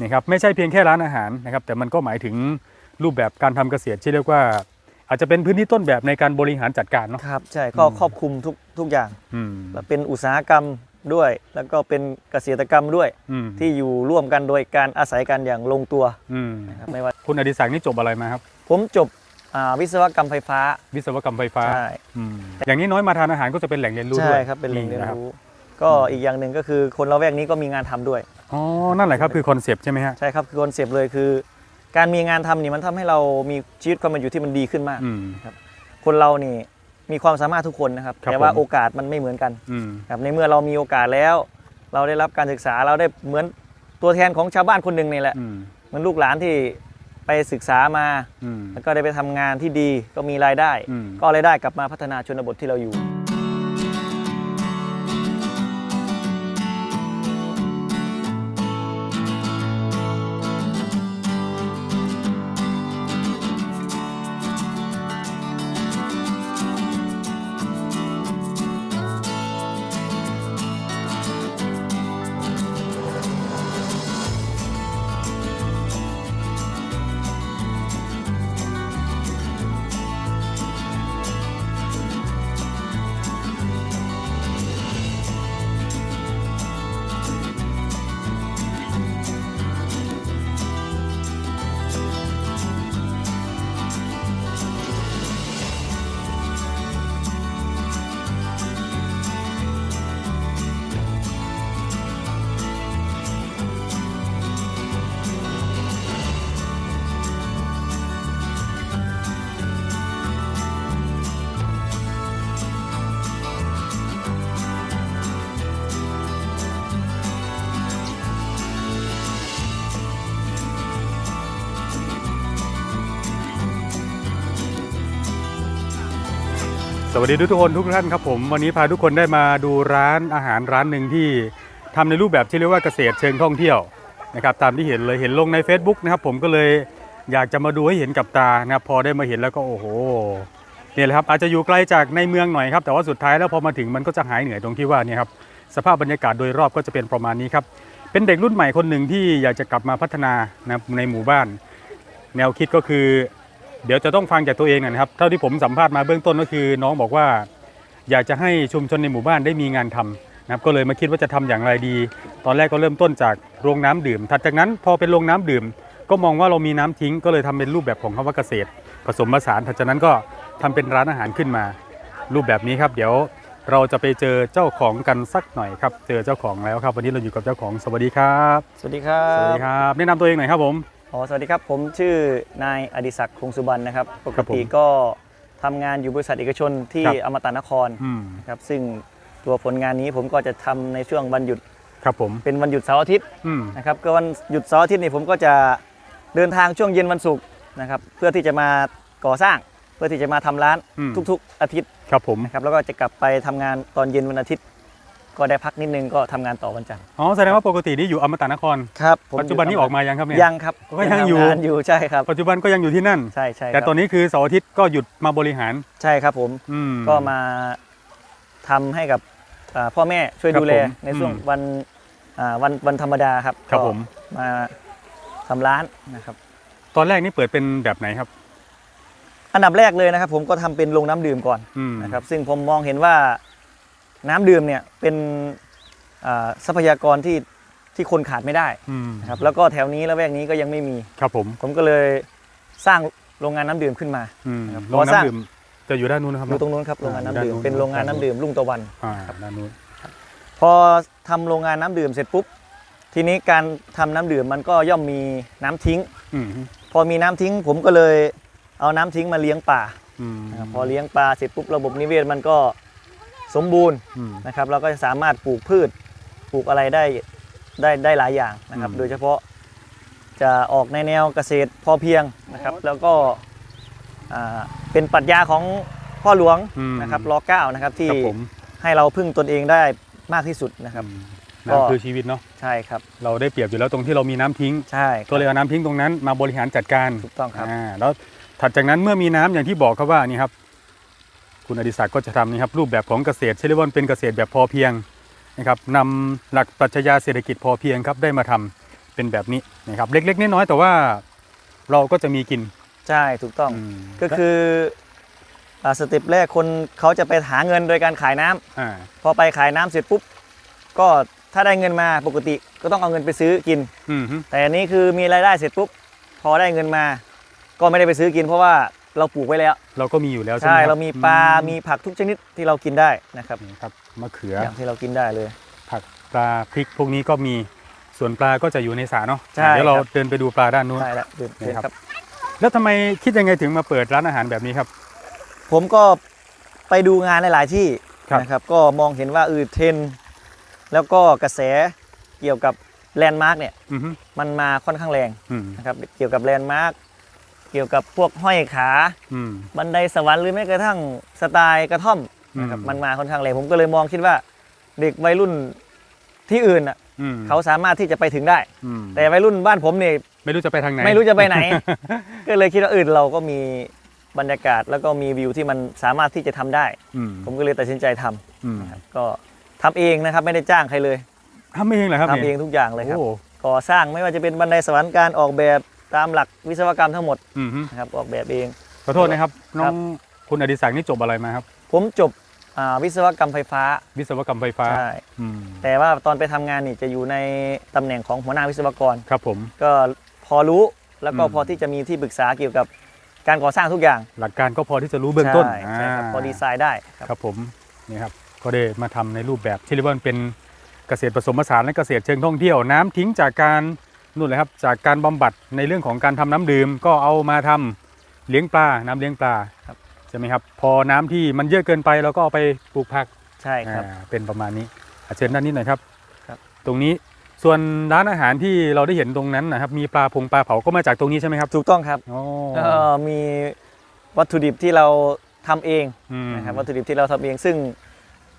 นี่ครับไม่ใช่เพียงแค่ร้านอาหารนะครับแต่มันก็หมายถึงรูปแบบการทำเกษตรที่เรียกว่า อาจจะเป็นพื้นที่ต้นแบบในการบริหารจัดการเนาะครับใช่ก็อืมครอบคลุมทุกทุกอย่างอืมแล้วเป็นอุตสาหกรรมด้วย แล้วก็เป็นเกษตรกรรมด้วยอืมที่อยู่ร่วมกันโดยการอาศัยกันอย่างลงตัวอืมนะครับไม่ว่าคุณอดิศักดิ์นี่จบอะไรมาครับ ผมจบอ่าวิศวกรรมไฟฟ้า วิศวกรรมไฟฟ้าใช่อืมอย่างนี้น้อยมาทานอาหารก็จะเป็นแหล่งเรียนรู้ใช่ด้วยครับเป็นแหล่งเรียนนะคบรู้ ก็อีกอย่างหนึ่งก็คือคนละแวกนี้ก็มีงานทำด้วยอ๋อนั่นแหละครับคือคอนเซปต์ใช่ไหมฮะใช่ครับคือคอนเซปต์เลยคือ การมีงานทำนี่มันทำให้เรามีชีวิตความเป็นอยู่ที่มันดีขึ้นมากอืมคนเรานี่มีความสามารถทุกคนนะครับครับแต่ว่าผมโอกาสมันไม่เหมือนกันอืมครับในเมื่อเรามีโอกาสแล้ว เราได้รับการศึกษาเราได้เหมือนตัวแทนของชาวบ้านคนหนึ่งนี่แหละอืมเหมือนลูกหลานที่ไปศึกษามาอืมแล้วก็ได้ไปทำงานที่ดีก็มีรายได้อืมก็รายได้กลับมาพัฒนาชนบทที่เราอยู่ วัสดีทุกคนทุกท่านครับผมวันนี้พาทุกคนได้มาดูร้านอาหารร้านหนึ่งที่ทำในรูปแบบที่เรียกว่าเกษตรเชิงท่องเที่ยวนะครับตามที่เห็นเลยเห็นลงใน Facebook นะครับผมก็เลยอยากจะมาดูให้เห็นกับตานะครับพอได้มาเห็นแล้วก็โอ้โหเนี่ยแหละครับอาจจะอยู่ไกลจากในเมืองหน่อยครับแต่ว่าสุดท้ายแล้วพอมาถึงมันก็จะหายเหนื่อยตรงที่ว่าเนี่ยครับสภาพบรรยากาศโดยรอบก็จะเป็นประมาณนี้ครับเป็นเด็กรุ่นใหม่คนหนึ่งที่อยากจะกลับมาพัฒนานะในหมู่บ้าน แนวคิดก็คือ เดี๋ยวจะต้องฟังจากตัวเองหนอยนะครับ เท่าที่ผมสัมภาษณ์มาเบื้องต้นก็คือ น้องบอกว่า อยากจะให้ชุมชนในหมู่บ้านได้มีงานทำนะครับ ก็เลยมาคิดว่าจะทำอย่างไรดี ตอนแรกก็เริ่มต้นจากโรงน้ำดื่ม ถัดจากนั้นพอเป็นโรงน้ำดื่ม ก็มองว่าเรามีน้ำทิ้ง ก็เลยทำเป็นรูปแบบของคำว่าเกษตร ผสมผสาน ถัดจากนั้นก็ทำเป็นร้านอาหารขึ้นมา รูปแบบนี้ครับ เดี๋ยวเราจะไปเจอเจ้าของกันสักหน่อยครับ เจอเจ้าของแล้วครับ วันนี้เราอยู่กับเจ้าของ สวัสดีครับ สวัสดีครัสวัสบดีครับ แนะนำตัวเองหน่อยครับผม อ๋อสวัสดีครับ ผมชื่อนายอดิศักดิ์คงสุบรรณนะครับปครักบผมติก็ทำงานอยู่บริษัทเอกชนที่ครับอมตะนครอืมครับซึ่งตัวผลงานนี้ผมก็จะทำในช่วงวันหยุดครับผมเป็นวันหยุดเสาร์อาทิตย์อืมนะครับก็วันหยุดเสาร์อาทิตย์นี่ผมก็จะเดินทางช่วงเย็นวันศุกร์นะครับเพื่อที่จะมาก่อสร้าง เพื่อที่จะมาทำร้านอืมทุก ๆ อาทิตย์ครับผมนะครับแล้วก็จะกลับไปทำงานตอนเย็นวันอาทิตย์ ก็ได้พักนิดนึงก็ทำงานต่อวันจันทร์อ๋อแสดงว่าปกตินี่อยู่อมตะนคร ครับปัจจุบันนี้ออกมายังครับเนี่ย ยังครับก็ยังอยู่ ทำงานอยู่ใช่ครับปัจจุบันก็ยังอยู่ที่นั่น ใช่ใช่แต่ครับตอนนี้คือเสาร์อาทิตย์ก็หยุดมาบริหาร ใช่ครับผมอืม ก็มาทำให้กับอ่าพ่อแม่ช่วยครับดูแลผมในช่วงอืมวันอ่าวันวันธรรมดาครับครับก็ผม มาทำร้านนะครับ ตอนแรกนี่เปิดเป็นแบบไหนครับ อันดับแรกเลยนะครับ ผมก็ทำเป็นโรงน้ำดื่มก่อนอืมนะครับ ซึ่งผมมองเห็นว่า น้ำดื่มเนี่ยเป็นอ่าทรัพยากรที่ที่คนขาดไม่ได้อืมนะครับแล้วก็แถวนี้และแวกนี้ก็ยังไม่มีครับผมผมก็เลยสร้างโรงงานน้ำดื่มขึ้นมาอืมครับโรงก่อสร้างน้ำดื่มจะอยู่ด้านนู้นนะครับอยู่ตรงนู้นครับโรงงานน้ำดื่มด้านนู้นเป็นโรงงานน้ำดื่มรุ่งตะวันอ่าด้านนู้นพอทำโรงงานน้ำดื่มเสร็จปุ๊บทีนี้การทำน้ำดื่มมันก็ย่อมมีน้ำทิ้งอืมพอมีน้ำทิ้งผมก็เลยเอาน้ำทิ้งมาเลี้ยงปลาอืมนะครับพอเลี้ยงปลาเสร็จปุ๊บระบบนิเวศมันก็ สมบูรณ์อืมนะครับเราก็จะสามารถปลูกพืชปลูกอะไรได้ได้ได้หลายอย่างนะครับอืมโดยเฉพาะจะออกในแนวเกษตรพอเพียงนะครับ แล้วก็อ่าเป็นปรัชญาของพ่อหลวงอืมนะครับรอเก้านะครับที่ครับผมให้เราพึ่งตนเองได้มากที่สุดนะครับอืมก็น้ำคือชีวิตเนาะใช่ครับ เราได้เปรียบอยู่แล้วตรงที่เรามีน้ำทิ้งใช่คก็รับเลยเอาน้ำทิ้งตรงนั้นมาบริหารจัดการถูกต้องครับอ่าแล้วถัดจากนั้นเมื่อมีน้ำอย่างที่บอกครับว่านี่ครับ คุณอดิศักดิ์ก็จะทำนี่ครับรูปแบบของเกษตรเรียกว่าเป็นเกษตรแบบพอเพียงนะครับนำหลักปรัชญาเศรษฐกิจพอเพียงครับได้มาทำเป็นแบบนี้นะครับเล็กๆน้อยๆแต่ว่าเราก็จะมีกินใช่ถูกต้องมก็คืออ่าสเต็ปแรกคนเขาจะไปหาเงินโดยการขายน้ำอ่าพอไปขายน้ำเสร็จปุ๊บก็ถ้าได้เงินมาปกติก็ต้องเอาเงินไปซื้อกินอืมฮึแต่อันนี้คือมีรายได้เสร็จปุ๊บพอได้เงินมา ก็ไม่ได้ไปซื้อกิน เพราะว่า เราปลูกไว้แล้ว เราก็มีอยู่แล้วใช่ไหใช่มคบเรามีปลาอืมีผักทุกชนิดที่เรากินได้นะครับนี่ครับมะเขืออย่างที่เรากินได้เลย ผักปลาพริกพวกนี้ก็มีส่วนปลาก็จะอยู่ในสระเนาะใช่เดี๋ยวเราครับ เดินไปดูปลาด้านนู้นใช่แล้วเดินเดินนี่ครับ ครับ แล้วทำไมคิดยังไงถึงมาเปิดร้านอาหารแบบนี้ครับ ผมก็ไปดูงานหลาย ๆ ที่ครับ นะครับ ก็มองเห็นว่าเออเทรนด์แล้วก็กระแสเกี่ยวกับแลนด์มาร์กเนี่ย อือฮึมันมาค่อนข้างแรงอืมนะครับ เกี่ยวกับแลนด์มาร์ก เกี่ยวกับพวกห้อยขา อืม บันไดสวรรค์หรือแม้กระทั่งสไตล์กระท่อมนะครับอืม มันมาค่อนข้างแรงผมก็เลยมองคิดว่าเด็กวัยรุ่นที่อื่นน่ะอืมเขาสามารถที่จะไปถึงได้ อืมแต่วัยรุ่นบ้านผมเนี่ยไม่รู้จะไปทางไหน ไม่รู้จะไปไหน ก็เลยคิดว่าอื่นเราก็มีบรรยากาศแล้วก็มีวิวที่มันสามารถที่จะทำได้ อืมผมก็เลยตัดสินใจทำอืมนะครับก็ทำเองนะครับไม่ได้จ้างใครเลยทำเองเหรอครับทำเองนี่ทุกอย่างเลยครับ โอ้ก่อสร้างไม่ว่าจะเป็นบันไดสวรรค์การออกแบบ ตามหลักวิศวกรรมทั้งหมดอืมฮึนะครับออกแบบเอง ขอโทษนะครับ น้ครัอบงคุณอดิศักดิ์นี่จบอะไรมาครับ ผมจบอ่าวิศวกรรมไฟฟ้าวิศวกรรมไฟฟ้าใช่อืมแต่ว่าตอนไปทำงานนี่จะอยู่ในตำแหน่งของหัวหน้าวิศวกร ครับผม ก็พอรู้แล้วก็อืม พอที่จะมีที่ปรึกษาเกี่ยวกับการก่อสร้างทุกอย่างหลักการก็พอที่จะรู้เบื้องต้นใช่ใช่ครับาพอดีไซน์ได้ครับ ครับผมนี่ครับก็ได้มาทำในรูปแบบที่เรียกว่าเป็นเกษตรผสมผสานและเกษตรเชิงท่องเที่ยวน้ำทิ้งจากการ นู่นเลยครับจากการบำบัดในเรื่องของการทำน้ำดื่มก็เอามาทำเลี้ยงปลาน้ำเลี้ยงปลาครับใช่ไหมครับ พอน้ำที่มันเยอะเกินไปเราก็เอาไปปลูกผักใช่ครับอ่าเป็นประมาณนี้อะเชิญด้านนี้หน่อยครับครับ ตรงนี้ส่วนร้านอาหารที่เราได้เห็นตรงนั้นนะครับ มีปลาพงปลาเผาก็มาจากตรงนี้ใช่ไหมครับ ถูกต้องครับอ๋อก็มีวัตถุดิบที่เราทำเองอืมนะครับวัตถุดิบที่เราทำเองซึ่ง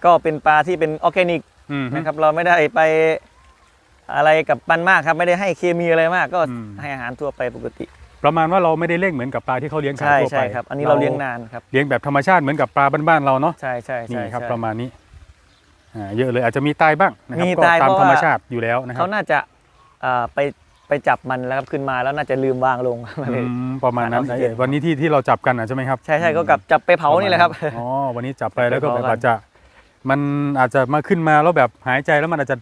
ก็เป็นปลาที่เป็นออร์แกนิกอืมนะครับเราไม่ได้ไป อะไรกับมันมากครับไม่ได้ให้เคมีอะไรมากก็อืม ให้อาหารทั่วไปปกติประมาณว่าเราไม่ได้เลี้ยงเหมือนกับปลาที่เขาเลี้ยงขายใช่ทั่วไปใช่ครับอันนี้เราเลี้ยงนานครับเลี้ยงแบบธรรมชาติเหมือนกับปลาบ้านๆเราเนาะใช่ใช่นี่ใช่ครับใช่ ประมาณนี้อ่าเยอะเลยอาจจะมีตายบ้างนะครับมีก็ตายตามเพราะธรรมว่า ชาติอยู่แล้วนะครัเขาบน่าจะอ่าไปไปจับมันแล้วครับขึ้นมาแล้วน่าจะลืมวางลงมันเลย อืมประมาณนั้นเอาเย็น เอ้ยวันนี้ที่ที่เราจับกันอะใช่ไหมครับใช่ใช่ก็กลับจับไปเผานี่แหละครับ อ๋อวันนี้จับไปแล้วก็ไปแบบเผากันอาจจะมันอาจจะมาขึ้นมาแล้วแบบหายใจแล้วมันอาจจะ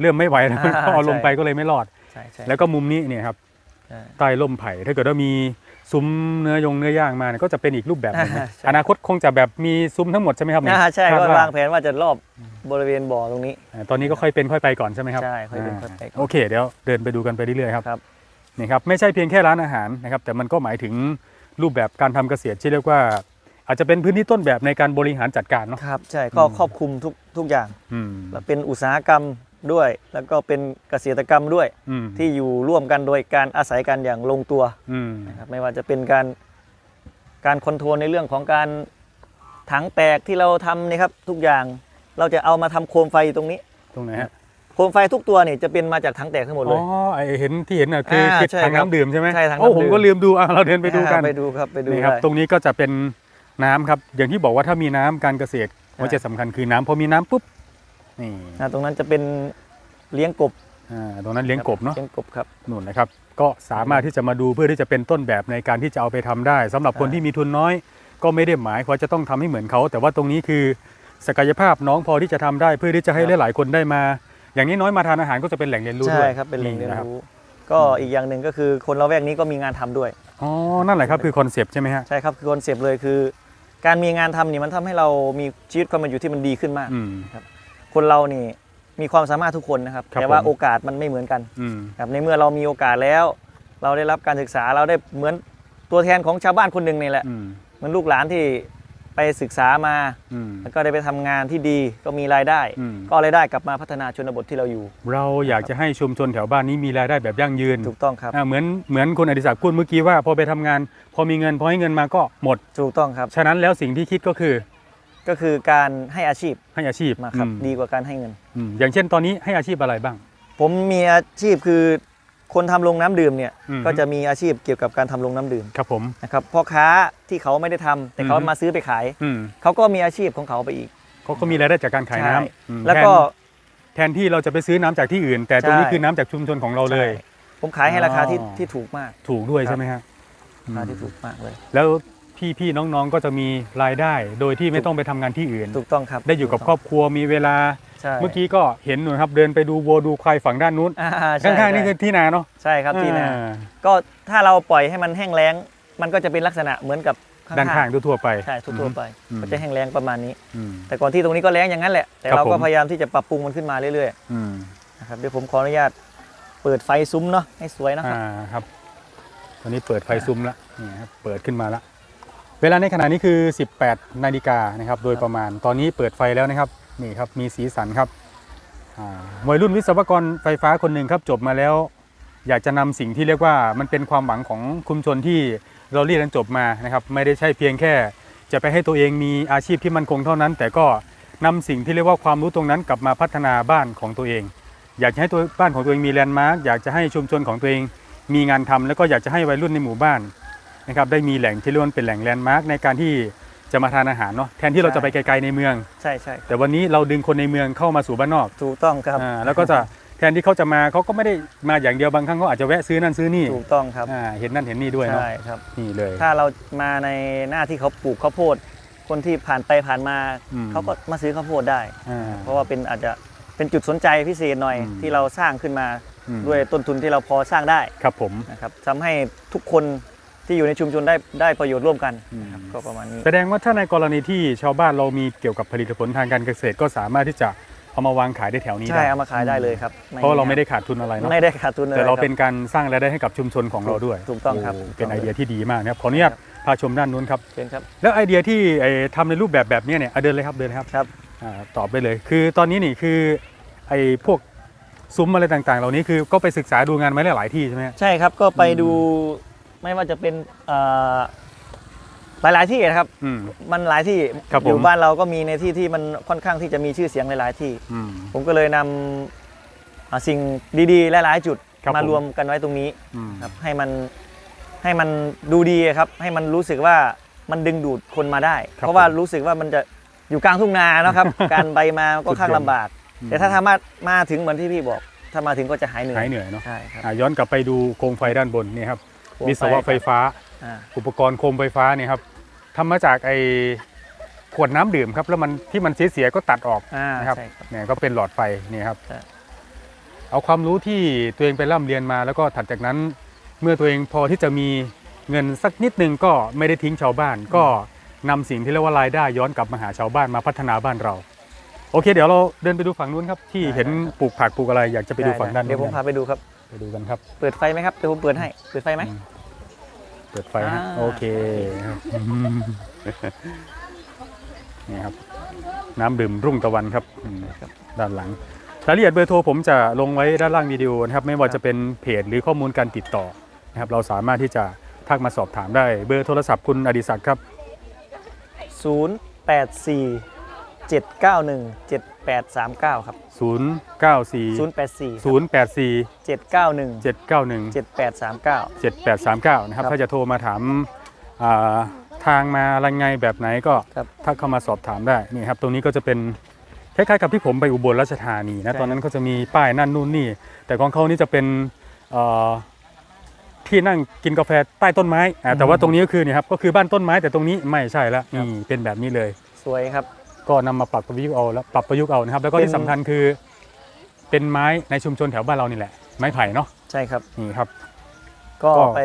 เริ่มไม่ไหวแล้วอ่าก็เอาลงใช่ไปก็เลยไม่รอด ใช่ใช่แล้วก็มุมนี้เนี่ยครับใช่ ใต้ร่มไผ่ถ้าเกิดว่ามีซุ้มเนื้อยงเนื้อย่างมาเนี่ยก็จะเป็นอีกรูปแบบหนึงนะใช่ อนาคตคงจะแบบมีซุ้มทั้งหมดใช่ไหมครับเนี่ยอ่าใช่คาดก็ว่าวางแผนว่าจะรอบบริเวณบ่อตรงนี้ อ่าตอนนี้ก็ค่อยเป็นค่อยไปก่อนใช่ไหมครับใช่ค่อยเป็นค่อยไปก่อนโอเคเดี๋ยวเดินไปดูกันไปเรื่อยๆครับ ครับ นี่ครับไม่ใช่เพียงแค่ร้านอาหารนะครับแต่มันก็หมายถึงรูปแบบการทำเกษตรที่เรียกว่า อาจจะเป็นพื้นที่ต้นแบบในการบริหารจัดการเนาะ ครับ ใช่ก็อืม ครอบคลุมทุกทุกอย่าง อืมแล้วเป็นอุตสาหกรรม ด้วย แล้วก็เป็นเกษตรกรรมด้วย อืมที่อยู่ร่วมกันโดยการอาศัยกันอย่างลงตัวอืมนะครับไม่ว่าจะเป็นการการคอนโทรลในเรื่องของการถังแตกที่เราทำนี่ครับทุกอย่างเราจะเอามาทำโคมไฟตรงนี้ ตรงไหนฮะโคมไฟทุกตัวนี่จะเป็นมาจากถังแตกทั้งหมดเลอ๋อย ไอเห็นที่เห็นน่ะคืออ่าคือใช่ทางครับน้ำดื่มใช่ไหมใช่ถังโอ้น้ำดื่มผมก็ลืมดูอะเราเดินไปดูกันไปดูครับไปดูนี่ครับได้ ตรงนี้ก็จะเป็นน้ำครับอย่างที่บอกว่าถ้ามีน้ำการเกษตรใช่หัวใจสำคัญคือน้ำพอมีน้ำปุ๊บ นี่อ่าตรงนั้นจะเป็นเลี้ยงกบอ่าตรงนั้นเลี้ยงกบเนาะเลี้ยงกบครับนู่นนะครับ ก็สามารถที่จะมาดูเพื่อที่จะเป็นต้นแบบในการที่จะเอาไปทำได้สำหรับคนใช่ที่มีทุนน้อย ก็ไม่ได้หมายว่าจะต้องทำให้เหมือนเขา แต่ว่าตรงนี้คือศักยภาพน้องพอที่จะทำได้ เพื่อที่จะให้หลายๆคนได้มา อย่างนี้น้อยมาทานอาหารก็จะเป็นแหล่งเรียนรู้ด้ใช่วยครับเป็นแหล่งเรียนนะครับรู้ก็อีกอย่างหนึ่งก็คือคนละแวกนี้ก็มีงานทำด้วยอ๋อนั่นแหละครับคือคอนเซปต์ใช่ไหมฮะใช่ครับคือคอนเซปต์เลยคือ การมีงานทำนี่มันทำให้เรามีชีวิตความเป็นอยู่ที่มันดีขึ้นมากอืม คนเรานี่มีความสามารถทุกคนนะครับ ครับแต่ว่าผม โอกาสมันไม่เหมือนกันอืม ครับในเมื่อเรามีโอกาสแล้ว เราได้รับการศึกษาเราได้เหมือนตัวแทนของชาวบ้านคนหนึ่งนี่แหละอืม เหมือนลูกหลานที่ไปศึกษามา อืม แล้วก็ได้ไปทำงานที่ดีก็มีรายได้ อืม ก็เอารายได้กลับมาพัฒนาชนบทที่เราอยู่เราอยากจะให้ชุมชนแถวบ้านนี้มีรายได้แบบยั่งยืนถูกต้องครับ อ่าเหมือนเหมือนคุณอดิศักดิ์พูดเมื่อกี้ว่าพอไปทำงาน พอมีเงินพอให้เงินมาก็หมด ถูกต้องครับ ฉะนั้นแล้วสิ่งที่คิดก็คือ ก็คือการให้อาชีพให้อาชีพมาครับอืมดีกว่าการให้เงิน อืมอย่างเช่นตอนนี้ให้อาชีพอะไรบ้าง ผมมีอาชีพคือคนทำโรงน้ำดื่มเนี่ยอืม ก็จะมีอาชีพเกี่ยวกับการทำโรงน้ำดื่มครับผม นะครับพ่อค้าที่เขาไม่ได้ทำแต่เขาอือฮึ มาซื้อไปขาย อืมเขาก็มีอาชีพของเขาไปอีกเขาก็มีรายได้จากการขายน้ำใช่อืมแล้วก็ ทนแทนที่เราจะไปซื้อน้ำจากที่อื่น แต่ตรงนี้ใช่ คือน้ำจากชุมชนของเราเลย ใช่ผมขายให้ราคาที่อ๋อ ที่ถูกมาก ถูกด้วยครับใช่ไหมครับราคาที่ถูกมากเลย แล้ว พี่พี่ๆน้องๆก็จะมีรายได้ โดยที่ไม่ต้องไปทำงานที่อื่น ถูกต้องครับได้อยู่กับครอบครัวมีเวลา ใช่เมื่อกี้ก็เห็นหนูครับเดินไปดูวัวดูควายฝั่งด้านนู้นอ่าใช่ข้างๆนี่ใช่คือที่นาเนาะใช่ครับที่นาอ่าก็ถ้าเราปล่อยให้มันแห้งแล้ง มันก็จะเป็นลักษณะเหมือนกับข้างๆด้านข้างทั่วๆไป ใช่ทั่วๆไปอืม ก็จะแห้งแล้งประมาณนี้ อืม แต่ก่อนที่ตรงนี้ก็แล้งอย่างนั้นแหละแต่ครับเราก็ผม พยายามที่จะปรับปรุงมันขึ้นมาเรื่อยอืมๆนะครับเดี๋ยวผมขออนุญาตเปิดไฟซุ้มเนาะให้สวยนะครับ อ่าครับ ตอนนี้เปิดไฟซุ้มแล้วนี่ครับเปิดขึ้นมาแล้ว เวลาในขณะนี้คือ 18 นาฬิกานะครับโดยประมาณ ตอนนี้เปิดไฟแล้วนะครับนี่ครับมีสีสันครับอ่วัยรุ่นวิศวกรไฟฟ้าคนหนึ่งครับจบมาแล้ว อยากจะนำสิ่งที่เรียกว่ามันเป็นความหวังของคุมชนที่เราเรียนจบมานะครับไม่ได้ใช่เพียงแค่ จะไปให้ตัวเองมีอาชีพที่มั่นคงเท่านั้น แต่ก็นำสิ่งที่เรียกว่าความรู้ตรงนั้นกลับมาพัฒนาบ้านของตัวเอง อยากจะให้ตัวบ้านของตัวเองมีแลนด์มาร์กอยากจะให้ชุมชนของตัวเองมีงานทำแล้วก็อยากจะให้วัยรุ่นในหมู่บ้าน นะครับได้มีแหล่งที่เรียกว่าเป็นแหล่งแลนด์มาร์กในการที่จะมาทานอาหารเนาะแทนที่เราจะไปไกลๆในเมือง ใช่ใช่แต่วันนี้เราดึงคนในเมืองเข้ามาสู่บ้านนอกถูกต้องครับอ่าแล้วก็จะแทนที่เขาจะมาเขาก็ไม่ได้มาอย่างเดียวบางครั้งเขาอาจจะแวะซื้อนั่นซื้อนี่ถูกต้องครับอ่าเห็นนั่นเห็นนี่ด้วยเนาะใช่ครับนี่เลย ถ้าเรามาในหน้าที่เขาปลูกข้าวโพด คนที่ผ่านไปผ่านมาอืม เขาก็มาซื้อข้าวโพดได้ อ่า เพราะว่าเป็นอาจจะเป็นจุดสนใจพิเศษหน่อยอืมที่เราสร้างขึ้นมาอืม ด้วยต้นทุนที่เราพอสร้างได้ครับผม นะครับทำให้ทุกคน ที่อยู่ในชุมชนได้ได้ประโยชน์ร่วมกันอืมนะครับก็ประมาณนี้ แสดงว่าถ้าในกรณีที่ชาวบ้านเรามีเกี่ยวกับผลิตผลทางการเกษตร ก็สามารถที่จะเอามาวางขายได้แถวนี้ใช่ได้เอามาขายได้เลยครับเพราะเราไม่ได้ขาดทุนอะไรเนาะไม่ได้ขาดทุนเลยแต่เราคบเป็นการสร้างรายได้ให้กับชุมชนของเราด้วยถูกต้องครับโถูกต้องเป็นไอเดียที่ดีมากนะครับขออนุญาตพาชมด้านนู้นครับเชิญครับ แล้วไอเดียที่ไอ้ทำในรูปแบบแบบเนี้ยเนี่ยอะเดินเลยครับเดินเลยครับครับอ่าตอบไปเลย คือตอนนี้นี่คือไอ้พวกซุ้มอะไรต่างๆ เหล่านี้คือก็ไปศึกษาดูงานมาหลายๆที่ใช่ไหมฮะใช่ครับก็ไปอืมดู ไม่ว่าจะเป็นเอ่อหลายๆที่นะครับ อืม มันหลายที่ครับผม อยู่บ้านเราก็มีในที่ที่มันค่อนข้างที่จะมีชื่อเสียงหลายๆที่ อืม ผมก็เลยนำอ่าสิ่งดีๆ หลายๆจุดครับมาผมรวมกันไว้ตรงนี้อืมครับให้มันให้มันดูดีครับ ให้มันรู้สึกว่ามันดึงดูดคนมาได้ครับเพราะว่าผมรู้สึกว่ามันจะอยู่กลางทุ่งนาเนอะครับ การไปมาก็ข้างลำบากอืมแต่ถ้าทามามาถึงเหมือนที่พี่บอก ถ้ามาถึงก็จะหายเหนื่อยหายเหนื่อยเนาะใช่ครับ อะย้อนกลับไปดูโคมไฟด้านบนนี่ครับ โคมไฟวิศวะไฟฟ้า อ่าอุปกรณ์โคมไฟฟ้าเนี่ยครับทำมาจากไอ้ขวดน้ำดื่มครับ แล้วมันที่มันเสียๆก็ตัดออก อ่านะครับ ใช่ครับ เนี่ยก็เป็นหลอดไฟเนี่ยครับ ใช่ เอาความรู้ที่ตัวเองไปร่ำเรียนมา แล้วก็ถัดจากนั้น เมื่อตัวเองพอที่จะมีเงินสักนิดนึงก็ไม่ได้ทิ้งชาวบ้าน ก็นำสิ่งที่เรียกว่ารายได้ย้อนกลับมาหาชาวบ้านมาพัฒนาบ้านเรา โอเค เดี๋ยวเราเดินไปดูฝั่งนู้นครับ ที่เห็นปลูกผักปลูกอะไรอยากจะไปดูฝั่งด้านเดี๋ยวผมนู้นพาไปดูครับ ไปดูกันครับ เปิดไฟไหมครับเดี๋ยวผมเปิดให้ เปิดไฟไหมอืมเปิดไฟฮะอ่า โอเคครับอืมนี่ครับ น้ำดื่มรุ่งตะวันครับอืมด้านหลังรายละเอียดเบอร์โทรผมจะลงไว้ด้านล่างวิดีโอนะครับ ไม่ว่าจะเป็นเพจหรือข้อมูลการติดต่อนะครับ เราสามารถที่จะทักมาสอบถามได้เบอร์โทรศัพท์คุณอดิศักดิ์ครับ 0 8 4 7 9 1 7 8 3 9 ครับ 094 0 8 4 084 7 9 1 791 7 8 3 9 7839 นะครับครับถ้าจะโทรมาถามอ่าทางมาอะไรไงแบบไหนก็ครับถ้าเข้ามาสอบถามได้นี่ครับ ตรงนี้ก็จะเป็นคล้ายๆกับที่ผมไปอุบลราชธานีนะใช่ตอนนั้นเขาจะมีป้ายนั่นนู่นนี่ แต่ของเขานี่จะเป็นเอ่อที่นั่งกินกาแฟใต้ต้นไม้อ่าแต่ว่าตรงนี้ก็คือเนี่ยครับก็คือบ้านต้นไม้แต่ตรงนี้ไม่ใช่แล้วนี่เป็นแบบนี้เลย สวยครับ ก็นำมาปรับประยุกต์เอาแล้วปรับประยุกต์เอานะครับ แล้วก็เป็นที่สำคัญคือ เป็นไม้ในชุมชนแถวบ้านเรานี่แหละ ไม้ไผ่เนาะใช่ครับนี่ครับ ก็ก็ไป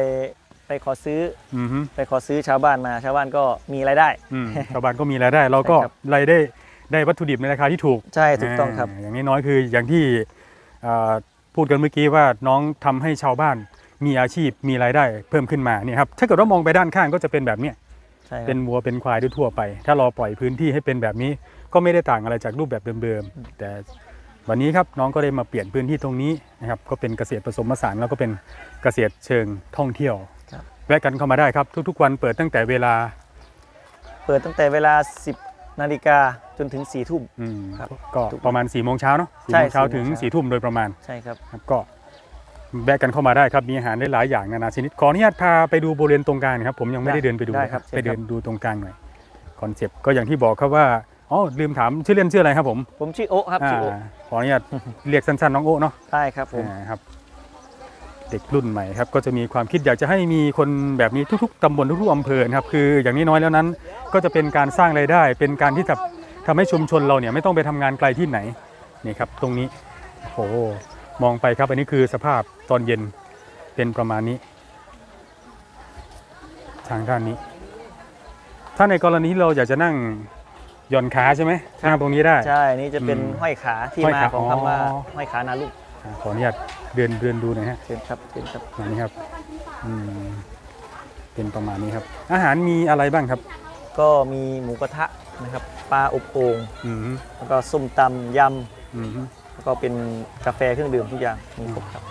ไปขอซื้ออือฮึไปขอซื้อชาวบ้านมา ชาวบ้านก็มีรายได้อืมชาวบ้านก็มีรายได้ เราก็ใช่ครับรายได้ได้วัตถุดิบในราคาที่ถูกใช่ถูกต้องครับาอย่างน้อยๆคืออย่างที่อ่าพูดกันเมื่อกี้ว่าน้องทำให้ชาวบ้านมีอาชีพมีรายได้เพิ่มขึ้นมาเนี่ยครับถ้าเกิดว่ามองไปด้านข้างก็จะเป็นแบบเนี้ย ใช่ครับ เป็นวัวเป็นควายด้วยทั่วไป ถ้าเราปล่อยพื้นที่ให้เป็นแบบนี้ ก็ไม่ได้ต่างอะไรจากรูปแบบเดิมๆ แต่วันนี้ครับน้องก็ได้มาเปลี่ยนพื้นที่ตรงนี้นะครับก็เป็นเกษตรผสมผสานแล้วก็เป็นเกษตรเชิงท่องเที่ยวครับ แวะกันเข้ามาได้ครับ ทุกๆ วันเปิดตั้งแต่เวลา เปิดตั้งแต่เวลา 10นาฬิกาจนถึง4ทุ่ม อืมครับก็ประมาณ4ี่โมงเช้าเนาะสี่ใช่โมงเช้า4ถึงโมงเช้า 4ี่ทุ่มโดยประมาณใช่ครับ ครับก็ แวะกันเข้ามาได้ครับมีอาหารได้หลายอย่างนานาชนิดขออนุญาตพาไปดูบริเวณตรงกลางนะครับผมยังไม่ได้เดินไปดูได้ครับไปเชิญครับเดินดูตรงกลางหน่อยคอนเซปต์ก็อย่างที่บอกครับว่าอ๋อลืมถามชื่อเล่นชื่ออะไรครับผมผมชื่อโอ๊คครับชื่อโอ๊คอ่าขออนุญาตเรียกสั้นๆน้องโอ้เนาะได้ครับผมอ่าครับเด็กรุ่นใหม่ครับก็จะมีความคิดอยากจะให้มีคนแบบนี้ทุกๆตำบลทุกๆอำเภอนะครับคืออย่างน้อยๆแล้วนั้น ก็จะเป็นการสร้างรายได้ เป็นการที่ทำทำให้ชุมชนเราเนี่ยไม่ต้องไปทำงานไกลที่ไหนนี่ครับตรงนี้โอ้โห มองไปครับอันนี้คือสภาพตอนเย็นเป็นประมาณนี้ ทางด้านนี้ ถ้าในกรณีที่เราอยากจะนั่งหย่อนขาใช่ไหมนั่งตรงนี้ได้ ใช่ นี่จะเป็นอืมห้อยขาที่ห้อยมาขาของคำว่าอ๋อ ห้อยขานาลูกอ่าขออนุญาตเดินเดินดูหน่อยฮะ เชิญครับเชิญครับอันนี้ครับอืมเป็นประมาณนี้ครับ อาหารมีอะไรบ้างครับ ก็มีหมูกระทะนะครับ ปลาอบโอ่งอืมแล้วก็ส้มตำยอืมำ แล้วก็เป็นกาแฟเครื่องดื่มทุกอย่างมีครบครับ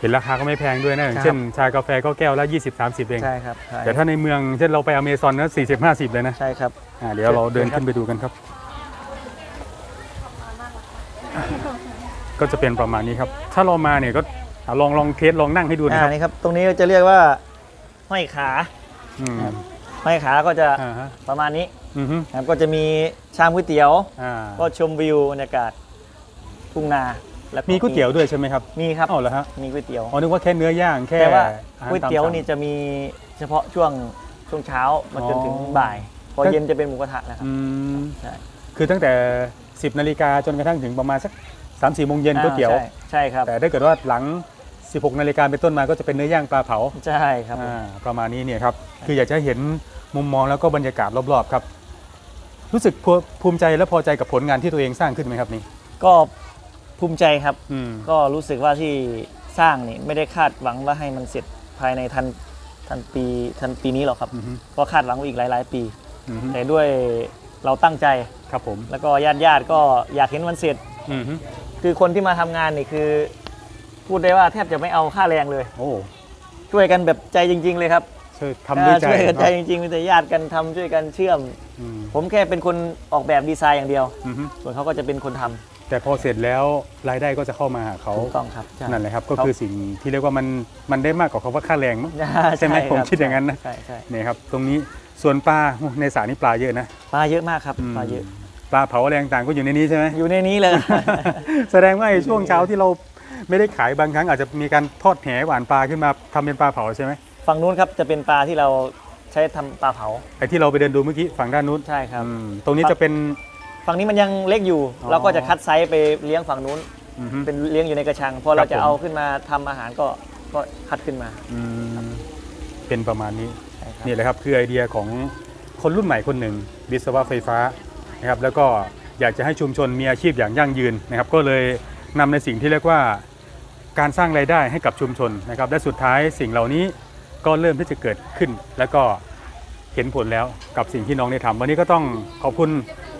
เห็นราคาก็ไม่แพงด้วยนะอย่างครับเช่นชากาแฟก็แก้วละ20 30 เอง ใช่ครับใช่แต่ถ้าในเมืองเช่นเราไปอเมซอนนะ40 50 เลยนะใช่ครับอ่าเดี๋ยวเราเดินขึ้นไปดูกันครับ ก็จะเป็นประมาณนี้ครับ ถ้าเรามาเนี่ยก็อะลองลองเทสลองนั่งให้ดูนะอ่าครับนี่ครับ ตรงนี้จะเรียกว่าห้อยขาอืมห้อยขาก็จะอ่าฮะประมาณนี้อือฮึนะครับก็จะมีชามก๋วยเตี๋ยว อ่าก็ชมวิวบรรยากาศ ทุ่งนาแล้วมีก๋วยเตี๋ยวด้วยใช่ไหมครับมีครับอ๋อเหรอฮะมีก๋วยเตี๋ยวอ๋อนึกว่าแค่เนื้อย่างแค่แต่ว่าอาหารก๋วยเตี๋ยวตามสั่งนี่จะมีเฉพาะช่วงช่วงเช้ามาจนถึงอ๋อบ่ายพอก็เย็นจะเป็นหมูกระทะแล้วครับอืมใช่คือตั้งแต่ 10นาฬิกาจนกระทั่งถึงประมาณสัก3 4โมงเย็นก๋วยเตี๋ยวอ่าใช่ใช่ครับแต่ถ้าเกิดว่าหลัง 16นาฬิกาเป็นต้นมาก็จะเป็นเนื้อย่างปลาเผาใช่ครับผมอ่าประมาณนี้เนี่ยครับคืออยากจะเห็นมุมมองแล้วก็บรรยากาศรอบๆครับ รู้สึกภูภูมิใจและพอใจกับผลงานที่ตัวเองสร้างขึ้นไหมครับนี่ก็ ภูมิใจครับ อืม ก็รู้สึกว่าที่สร้างนี่ไม่ได้คาดหวังว่าให้มันเสร็จภายในทันทันปีทันปีนี้หรอกครับ อือฮึ ก็คาดหวังไว้อีกหลาย ๆ ปี อือฮึแต่ด้วยเราตั้งใจครับผมแล้วก็ญาติญาติๆก็อยากเห็นมันเสร็จ อือฮึคือคนที่มาทำงานนี่คือ พูดได้ว่าแทบจะไม่เอาค่าแรงเลย โอ้ช่วยกันแบบใจจริง ๆ เลยครับ ช่วยทำด้วยใจช่วยกันใจเนจอะริงๆมีแต่ญาติกันทำช่วยกันเชื่อม อืมผมแค่เป็นคนออกแบบดีไซน์อย่างเดียว อือฮึส่วนเขาก็จะเป็นคนทำแต่พอเสร็จแล้วรายได้ก็จะเข้ามาหาเขาถูกต้องครับใช่ นั่นแหละครับ ก็คือสิ่งที่เรียกว่ามันมันได้มากกว่าคำว่าค่าแรงมั้ง ใช่ไหมรับผมคิดอย่างนั้นนะ ใช่ใช่เนี่ยครับ ตรงนี้ส่วนปลาโอ้ในสระนี่ปลาเยอะนะปลาเยอะมากครับปลาเยอะ ปลาเผาอะไรต่างๆก็อยู่ในนี้ใช่ไหม อยู่ในนี้เลย แสดงว่าไอ้ช่วงเช้าที่เราไม่ได้ขายบางครั้งอาจจะมีการทอดแหหวานปลาขึ้นมาทำเป็นปลาเผาใช่ไหม ฝั่งนู้นครับจะเป็นปลาที่เราใช้ทำปลาเผา ไอ้ที่เราไปเดินดูเมื่อกี้ฝั่งด้านนู้นใช่ครับ อืมตรงนี้จะเป็น ฝั่งนี้มันยังเล็กอยู่ อ๋อ เราก็จะคัดไซส์ไปเลี้ยงฝั่งนู้น อือฮึ เป็นเลี้ยงอยู่ในกระชัง พอครัเราบจะผม เอาขึ้นมาทำอาหารก็ก็คัดขึ้นมาอืมเป็นประมาณนี้ ใช่ครับ นี่แหละครับคือไอเดียของคนรุ่นใหม่คนหนึ่งวิศวะไฟฟ้านะครับแล้วก็อยากจะให้ชุมชนมีอาชีพอย่างยั่งยืนนะครับก็เลยนำในสิ่งที่เรียกว่าการสร้างรายได้ให้กับชุมชนนะครับและสุดท้ายสิ่งเหล่านี้ ก็เริ่มที่จะเกิดขึ้น แล้วก็เห็นผลแล้วกับสิ่งที่น้องได้ทำวันนี้ก็ต้องขอบคุณ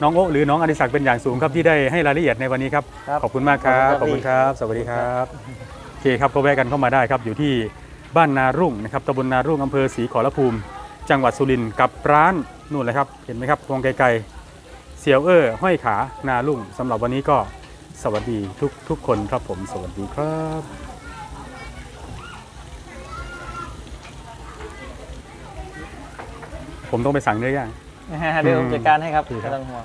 น้องโอะหรือน้องอดิศักดิ์เป็นอย่างสูงครับที่ได้ให้รายละเอียดในวันนี้ครับครับขอบคุณมากครับขอบคุณครับสวัสดีครับโอเคครับก็แวะกันเข้ามาได้ครับ อยู่ที่บ้านนารุ่งนะครับตำบลนารุ่งอำเภอศรีขอรภูมิ จังหวัดสุรินทร์กับร้านนู่นเลยครับเห็นไหมครับมองไกลๆเสียวเออห้อยขานาลุ่งสำหรับวันนี้ก็สวัสดีทุกทุกคนครับผมสวัสดีครับ ผมต้องไปสั่งเนื้อย่างเดี๋ยวผมจัดการให้ครับดีครับไม่ต้องห่วง